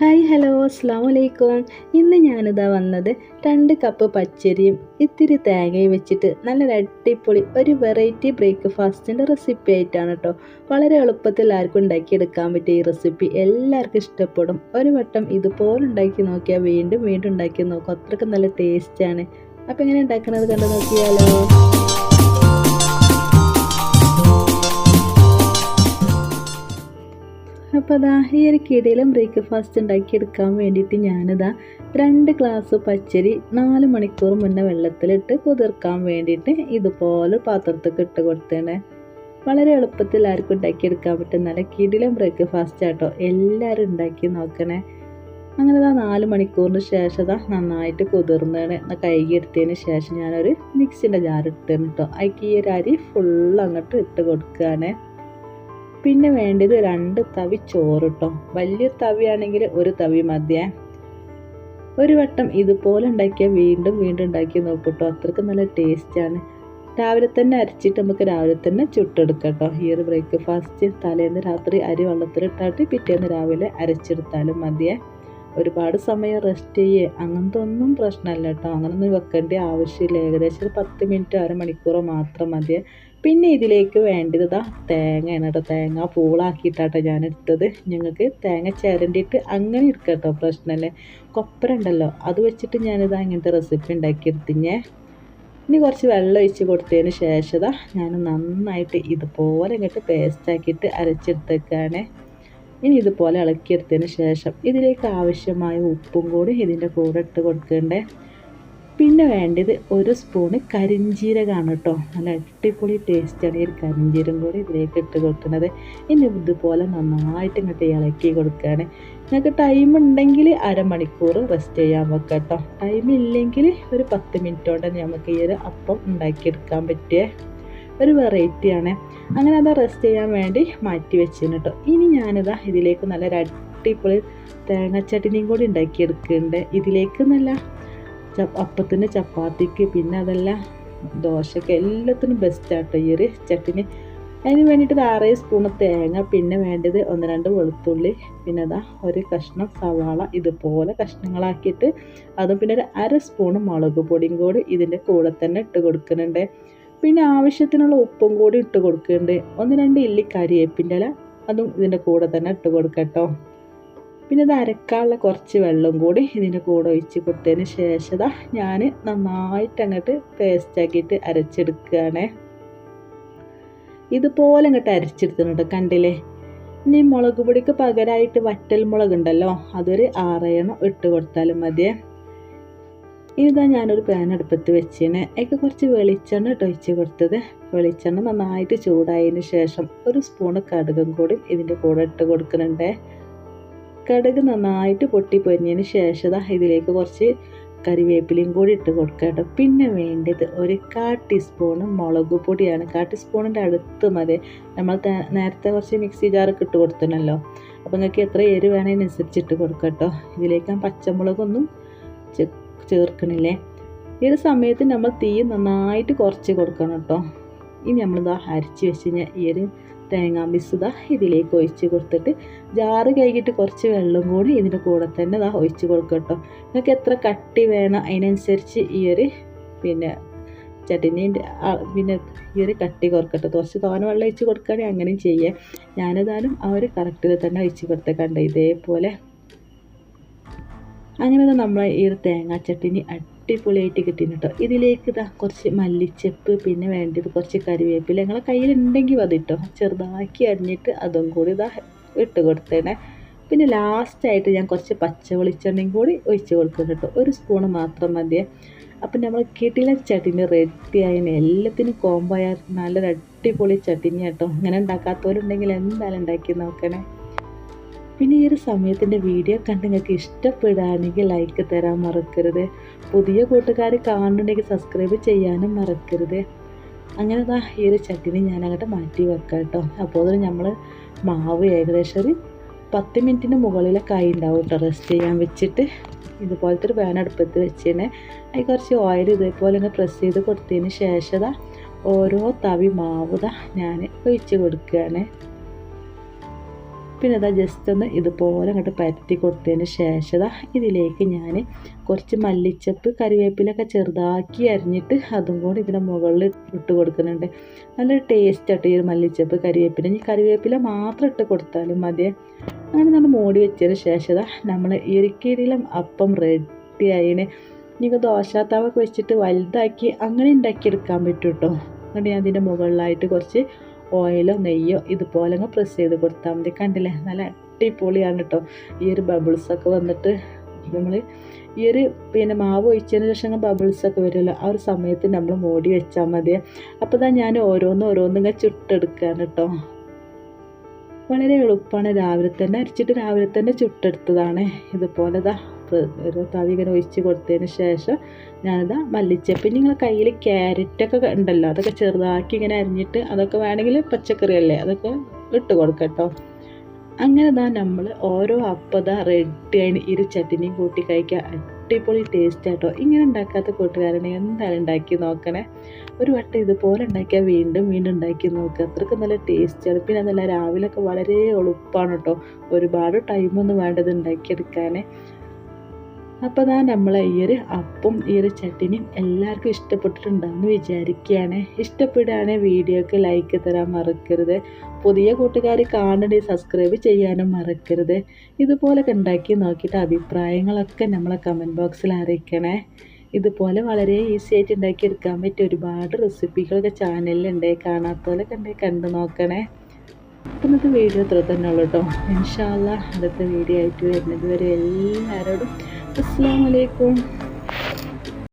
Hi hello അസ്സാം വലൈക്കും ഇന്ന് ഞാനിതാ വന്നത് രണ്ട് കപ്പ് പച്ചരിയും ഇത്തിരി തേങ്ങയും വെച്ചിട്ട് നല്ലൊരു അടിപൊളി ഒരു വെറൈറ്റി ബ്രേക്ക്ഫാസ്റ്റിന്റെ റെസിപ്പി ആയിട്ടാണ് കേട്ടോ വളരെ എളുപ്പത്തിൽ ആർക്കും ഉണ്ടാക്കിയെടുക്കാൻ പറ്റിയ ഈ റെസിപ്പി എല്ലാവർക്കും ഇഷ്ടപ്പെടും. ഒരു വട്ടം ഇതുപോലെ ഉണ്ടാക്കി നോക്കിയാൽ വീണ്ടും വീണ്ടും ഉണ്ടാക്കി നോക്കും. അത്രയ്ക്ക് നല്ല ടേസ്റ്റാണ് അപ്പോൾ എങ്ങനെ ഉണ്ടാക്കുന്നത് കണ്ടു നോക്കിയാലോ? അപ്പോൾ അതാ ഈ ഒരു കിടയിലും ബ്രേക്ക്ഫാസ്റ്റ് ഉണ്ടാക്കിയെടുക്കാൻ വേണ്ടിയിട്ട് ഞാനിതാ രണ്ട് ഗ്ലാസ് പച്ചരി നാല് മണിക്കൂർ മുന്നേ വെള്ളത്തിലിട്ട് കുതിർക്കാൻ വേണ്ടിയിട്ട് ഇതുപോലെ പാത്രത്തിൽ ഇട്ട് കൊടുത്തേണേ. വളരെ എളുപ്പത്തിൽ ആർക്കും ഉണ്ടാക്കിയെടുക്കാൻ പറ്റും. നല്ല കിടിലും ബ്രേക്ക്ഫാസ്റ്റ് ആട്ടോ. എല്ലാവരും ഉണ്ടാക്കി നോക്കണേ. അങ്ങനെ ഇതാ നാല് മണിക്കൂറിന് ശേഷം ഇതാ നന്നായിട്ട് കുതിർന്നേണ്. കഴുകി എടുത്തതിന് ശേഷം ഞാനൊരു മിക്സിന്റെ ജാർ കേട്ടോ അതിക്ക് ഈ ഒരു അരി ഫുള്ള് അങ്ങോട്ട് ഇട്ട് കൊടുക്കുകയാണ് പിന്നെ വേണ്ടത് രണ്ട് തവി ചോറ് വലിയ വലിയൊരു തവിയാണെങ്കിൽ ഒരു തവി മതിയേ. ഒരു വട്ടം ഇതുപോലെ ഉണ്ടാക്കിയാൽ വീണ്ടും വീണ്ടും ഉണ്ടാക്കി നോക്കൂട്ടോ അത്രയ്ക്ക് നല്ല ടേസ്റ്റാണ് രാവിലെ തന്നെ അരച്ചിട്ട് നമുക്ക് രാവിലെ തന്നെ ചുട്ടെടുക്കാം കേട്ടോ ഈ ഒരു ബ്രേക്ക്ഫാസ്റ്റ് തലേന്ന് രാത്രി അരി വെള്ളത്തിലിട്ടാട്ട് പിറ്റേന്ന് രാവിലെ അരച്ചെടുത്താലും മതിയേ. ഒരുപാട് സമയം റെസ്റ്റ് ചെയ്യേ. അങ്ങനത്തെ ഒന്നും പ്രശ്നമല്ല കേട്ടോ അങ്ങനൊന്നും വെക്കേണ്ട ആവശ്യമില്ല. ഏകദേശം ഒരു പത്ത് മിനിറ്റ് അരമണിക്കൂറോ മാത്രം മതി. പിന്നെ ഇതിലേക്ക് വേണ്ടത് ഇതാ തേങ്ങയാണ് കേട്ടോ തേങ്ങ പൂളാക്കിയിട്ടാട്ടോ ഞാൻ എടുത്തത് ഞങ്ങൾക്ക് തേങ്ങ ചിരണ്ടിയിട്ട് അങ്ങനെ ഇരിക്കുക കേട്ടോ പ്രശ്നമല്ലേ കൊപ്പര ഉണ്ടല്ലോ. അത് വെച്ചിട്ട് ഞാനിതാ ഇങ്ങനത്തെ റെസിപ്പി ഉണ്ടാക്കിയെടുത്തിഞ്ഞേ ഇനി കുറച്ച് വെള്ളം ഒഴിച്ച് കൊടുത്തതിന് ശേഷം ഞാൻ നന്നായിട്ട് ഇതുപോലെ ഇങ്ങോട്ട് പേസ്റ്റാക്കിയിട്ട് അരച്ചെടുത്തേക്കാണ്. ഇനി ഇതുപോലെ ഇളക്കിയെടുത്തതിന് ശേഷം ഇതിലേക്ക് ആവശ്യമായ ഉപ്പും കൂടി ഇതിന്റെ കൂടെ ഇട്ട് കൊടുക്കണ്ടേ? പിന്നെ വേണ്ടത് ഒരു സ്പൂണ് കരിഞ്ജീരകമാണ് കേട്ടോ. നല്ല അടിപൊളി ടേസ്റ്റാണ് ഈ ഒരു കരിഞ്ജീരം കൂടി ഇതിലേക്ക് ഇട്ട് കൊടുക്കുന്നത്. ഇനി ഇതുപോലെ നന്നായിട്ട് ഇങ്ങോട്ട് ഇളക്കി കൊടുക്കുകയാണ്. നിങ്ങൾക്ക് ടൈം ഉണ്ടെങ്കിൽ അരമണിക്കൂർ റെസ്റ്റ് ചെയ്യാൻ വെക്കാം കേട്ടോ. ടൈം ഇല്ലെങ്കിൽ ഒരു പത്ത് മിനിറ്റ് കൊണ്ട് നമുക്ക് ഈ ഒരു അപ്പം ഉണ്ടാക്കിയെടുക്കാൻ പറ്റിയ ഒരു വെറൈറ്റിയാണ് അങ്ങനെ അത് റെസ്റ്റ് ചെയ്യാൻ വേണ്ടി മാറ്റി വെച്ചിരുന്നു കേട്ടോ ഇനി ഞാനിതാ ഇതിലേക്ക് നല്ലൊരു അടിപൊളി തേങ്ങ ചട്ടിനിയും കൂടി ഉണ്ടാക്കിയെടുക്കുന്നുണ്ട്. ഇതിലേക്ക് നല്ല അപ്പത്തിന് ചപ്പാത്തിക്ക് പിന്നെ അതല്ല ദോശയ്ക്ക് എല്ലാത്തിനും ബെസ്റ്റാട്ടോ ഈ ഒരു ചട്ടിനി. അതിന് വേണ്ടിയിട്ട് ആറേ സ്പൂണ് തേങ്ങ പിന്നെ വേണ്ടത് ഒന്ന് രണ്ട് വെളുത്തുള്ളി പിന്നെ അതാ ഒരു കഷ്ണം സവാള ഇതുപോലെ കഷ്ണങ്ങളാക്കിയിട്ട് അതും പിന്നെ ഒരു അര സ്പൂണ് മുളക് പൊടിയും കൂടി ഇതിന്റെ കൂടെ തന്നെ ഇട്ട് കൊടുക്കുന്നുണ്ട്. പിന്നെ ആവശ്യത്തിനുള്ള ഉപ്പും കൂടി ഇട്ട് കൊടുക്കുന്നുണ്ട്. ഒന്ന് രണ്ട് ഇല്ലി കരിയേപ്പിന്റെ ഇല അതും ഇതിന്റെ കൂടെ തന്നെ ഇട്ട് കൊടുക്കട്ടോ പിന്നെ ഇത് അരക്കാനുള്ള കുറച്ച് വെള്ളം കൂടി ഇതിന്റെ കൂടെ ഒഴിച്ച് കൊടുത്തതിന് ശേഷം ഞാൻ നന്നായിട്ട് അങ്ങോട്ട് പേസ്റ്റാക്കിയിട്ട് അരച്ചെടുക്കുകയാണ്. ഇതുപോലെ അങ്ങോട്ട് അരച്ചെടുത്തിട്ടുണ്ട് കണ്ടില്ലേ? ഇനി മുളക് പൊടിക്ക് പകരമായിട്ട് വറ്റൽ ഉണ്ടല്ലോ അതൊരു ആറെണ്ണം ഇട്ട് കൊടുത്താലും മതിയേ. ഇതാ ഞാനൊരു പാൻ അടുപ്പത്ത് വെച്ചിന്. അതിൽ കുറച്ച് വെളിച്ചെണ്ണ കേട്ടോ ഒഴിച്ച് കൊടുത്തത്. വെളിച്ചെണ്ണ നന്നായിട്ട് ചൂടായതിന് ശേഷം ഒരു സ്പൂണ് കടുകും കൂടി ഇതിന്റെ കൂടെ ഇട്ട് കൊടുക്കുന്നുണ്ട്. കടുക് നന്നായിട്ട് പൊട്ടി പൊരിഞ്ഞതിന് ശേഷം ഇതിലേക്ക് കുറച്ച് കറിവേപ്പിലയും കൂടി ഇട്ട് കൊടുക്കുക കേട്ടോ. പിന്നെ വേണ്ടത് ഒരു കാ ടീസ്പൂണ് മുളക് പൊടിയാണ്. കാ ടീസ്പൂണിന്റെ അടുത്ത് മതി. നമ്മൾ നേരത്തെ കുറച്ച് മിക്സി ജാറൊക്കെ ഇട്ട് കൊടുത്തണല്ലോ അപ്പോൾ നിങ്ങൾക്ക് എത്ര എരി വേണതിനനുസരിച്ച് ഇട്ട് കേട്ടോ. ഇതിലേക്ക് പച്ചമുളകൊന്നും ചേർക്കണില്ലേ? ഈ സമയത്ത് നമ്മൾ തീ നന്നായിട്ട് കുറച്ച് കൊടുക്കണം കേട്ടോ. ഇനി നമ്മളിതാ അരച്ച് വെച്ച് ഈ ഒരു തേങ്ങാ മിസ്സുത ഇതിലേക്ക് ഒഴിച്ച് കൊടുത്തിട്ട് ജാറ് കഴുകിയിട്ട് കുറച്ച് വെള്ളം കൂടി ഇതിന്റെ കൂടെ തന്നെ ഇതാ ഒഴിച്ച് കൊടുക്കുക കേട്ടോ. നിങ്ങൾക്ക് എത്ര കട്ടി വേണം അതിനനുസരിച്ച് ഈ ഒരു പിന്നെ ചട്ടിനീന്റെ പിന്നെ ഈ ഒരു കട്ടി കുറക്കട്ടെ. കുറച്ച് തോന വെള്ളം ഒഴിച്ച് കൊടുക്കുകയാണെങ്കിൽ അങ്ങനെയും ചെയ്യാം. ഞാനേതായാലും ആ ഒരു കറക്റ്റിൽ തന്നെ ഒഴിച്ച് കൊടുത്തേക്കണ്ട ഇതേപോലെ അങ്ങനെ നമ്മൾ ഈ ഒരു തേങ്ങാ ചട്ടിനി അടിപൊളിയായിട്ട് കിട്ടിന് കേട്ടോ ഇതിലേക്ക് ഇതാ കുറച്ച് മല്ലിച്ചെപ്പ് പിന്നെ വേണ്ടത് കുറച്ച് കരിവേപ്പില. നിങ്ങളെ കയ്യിലുണ്ടെങ്കിൽ അത് കേട്ടോ ചെറുതാക്കി അരിഞ്ഞിട്ട് അതും കൂടി ഇതാ ഇട്ട് കൊടുത്തേനെ. പിന്നെ ലാസ്റ്റായിട്ട് ഞാൻ കുറച്ച് പച്ച വെളിച്ചെണ്ണയും കൂടി ഒഴിച്ച് കൊടുക്കുന്നു കേട്ടോ ഒരു സ്പൂണ് മാത്രം മതിയേ അപ്പം നമ്മൾ കിട്ടിയ ചട്ടിനി റെഡിയായതിന് എല്ലാത്തിനും കോംബോ ആയ നല്ലൊരു അടിപൊളി ചട്ടിനി കേട്ടോ ഇങ്ങനെ ഉണ്ടാക്കാത്തവരുണ്ടെങ്കിൽ എന്തായാലും ഉണ്ടാക്കി നോക്കണേ. പിന്നെ ഈ ഒരു സമയത്തിന്റെ വീഡിയോ കണ്ട് നിങ്ങൾക്ക് ഇഷ്ടപ്പെടുകയാണെങ്കിൽ ലൈക്ക് തരാൻ മറക്കരുത്. പുതിയ കൂട്ടുകാർ കാണുന്നുണ്ടെങ്കിൽ സബ്സ്ക്രൈബ് ചെയ്യാനും മറക്കരുത്. അങ്ങനെ ദാ ഈ ഒരു ചട്ടിനി ഞാൻ അങ്ങോട്ട് മാറ്റി വെക്കാം കേട്ടോ അപ്പോൾ അതിന് നമ്മൾ മാവ് ഏകദേശം ഒരു പത്ത് മിനിറ്റിന് മുകളിലൊക്കെ ആയി ഉണ്ടാവും കേട്ടോ റെസ്റ്റ് ചെയ്യാൻ വെച്ചിട്ട്. ഇതുപോലത്തെ ഒരു പാൻ അടുപ്പത്ത് വെച്ചിട്ട് അതിൽ കുറച്ച് ഓയിൽ ഇതേപോലെ ഒന്ന് പ്രസ് ചെയ്ത് കൊടുത്തതിന് ശേഷം ഓരോ തവി മാവുത ഞാൻ ഒഴിച്ച് കൊടുക്കുകയാണ്. പിന്നെ ഇതാ ജസ്റ്റ് ഒന്ന് ഇതുപോലെ അങ്ങോട്ട് പരത്തി കൊടുത്തതിന് ശേഷം അതാ ഇതിലേക്ക് ഞാൻ കുറച്ച് മല്ലിച്ചപ്പ് കറിവേപ്പിലൊക്കെ ചെറുതാക്കി അരിഞ്ഞിട്ട് അതും കൂടി ഇതിന്റെ മുകളിൽ ഇട്ട് കൊടുക്കുന്നുണ്ട്. നല്ലൊരു ടേസ്റ്റ് ആയിട്ട് ഈ ഒരു മല്ലിച്ചപ്പ് കറിവേപ്പില. ഇനി കറിവേപ്പില മാത്രം ഇട്ട് കൊടുത്താലും മതി. അങ്ങനെ നമ്മൾ മൂടി വെച്ചതിന് ശേഷം നമ്മൾ ഇറുക്കിയിലും അപ്പം റെഡി ആയിന്. ഇനി ദോശ തവൊക്കെ വെച്ചിട്ട് വലുതാക്കി അങ്ങനെ ഉണ്ടാക്കിയെടുക്കാൻ പറ്റും കേട്ടോ എന്നിട്ട് ഞാൻ അതിന്റെ മുകളിലായിട്ട് കുറച്ച് ഓയിലോ നെയ്യോ ഇതുപോലെ അങ്ങ് പ്രസ് ചെയ്ത് കൊടുത്താൽ മതി. കണ്ടില്ലേ? നല്ല അടിപൊളിയാണ് കേട്ടോ ഈ ഒരു ബബിൾസൊക്കെ വന്നിട്ട് നമ്മൾ ഈ ഒരു പിന്നെ മാവ് ഒഴിച്ചതിന് ശേഷം ബബിൾസൊക്കെ വരുമല്ലോ ആ ഒരു സമയത്ത് നമ്മൾ മോടി വെച്ചാൽ മതി. അപ്പോൾ തന്നെ ഞാൻ ഓരോന്ന് ഓരോന്നും ഇങ്ങനെ ചുട്ടെടുക്കുകയാണ് കേട്ടോ വളരെ എളുപ്പമാണ് രാവിലെ തന്നെ അരിച്ചിട്ട് രാവിലെ തന്നെ ചുട്ടെടുത്തതാണ് ഇതുപോലെ ഇതാ ഒരു തവി ഇങ്ങനെ ഒഴിച്ച് കൊടുത്തതിന് ശേഷം ഞാനിതാ മല്ലിച്ചപ്പ് നിങ്ങൾ കയ്യിൽ ക്യാരറ്റൊക്കെ ഉണ്ടല്ലോ അതൊക്കെ ചെറുതാക്കി ഇങ്ങനെ അരിഞ്ഞിട്ട് അതൊക്കെ വേണമെങ്കിൽ പച്ചക്കറി അല്ലേ അതൊക്കെ ഇട്ട് കൊടുക്കട്ടോ അങ്ങനെ ഇതാ നമ്മൾ ഓരോ അപ്പതാ റെഡി ആയി ഇരു ചട്ടിനിയും കൂട്ടി കഴിക്കുക അടിപൊളി ടേസ്റ്റ് ആട്ടോ ഇങ്ങനെ ഉണ്ടാക്കാത്ത കൂട്ടുകാരനെ എന്തായാലും ഉണ്ടാക്കി നോക്കണേ. ഒരു വട്ടം ഇതുപോലെ ഉണ്ടാക്കിയാൽ വീണ്ടും വീണ്ടും ഉണ്ടാക്കി നോക്കുക അത്രയ്ക്ക് നല്ല ടേസ്റ്റാണ് പിന്നെ നല്ല രാവിലെയൊക്കെ വളരെ എളുപ്പമാണ് കേട്ടോ ഒരുപാട് ടൈമൊന്നും വേണ്ടത് ഉണ്ടാക്കിയെടുക്കാൻ അപ്പോൾ ഞാൻ നമ്മളെ ഈ ഒരു അപ്പം ഈ ഒരു ചട്ടിനിയും എല്ലാവർക്കും ഇഷ്ടപ്പെട്ടിട്ടുണ്ടാകുമെന്ന് വിചാരിക്കുകയാണ്. ഇഷ്ടപ്പെടുകയാണെങ്കിൽ വീഡിയോക്ക് ലൈക്ക് തരാൻ മറക്കരുത്. പുതിയ കൂട്ടുകാർ കാണണേ സബ്സ്ക്രൈബ് ചെയ്യാനും മറക്കരുത്. ഇതുപോലൊക്കെ ഉണ്ടാക്കി നോക്കിയിട്ട് അഭിപ്രായങ്ങളൊക്കെ നമ്മളെ കമന്റ് ബോക്സിൽ അറിയിക്കണേ. ഇതുപോലെ വളരെ ഈസി ആയിട്ട് ഉണ്ടാക്കിയെടുക്കാൻ പറ്റിയ ഒരുപാട് റെസിപ്പികളൊക്കെ ചാനലിലുണ്ട് കാണാത്തവരൊക്കെ ഉണ്ടെങ്കിൽ കണ്ടു നോക്കണേ. ഇന്നത്തെ വീഡിയോ അത്ര തന്നെ ഉള്ളൂ കേട്ടോ ഇൻഷാല്ല അടുത്ത വീഡിയോ ആയിട്ട് വരുന്നത് വരെ എല്ലാവരോടും അസ്സാം വലൈക്കും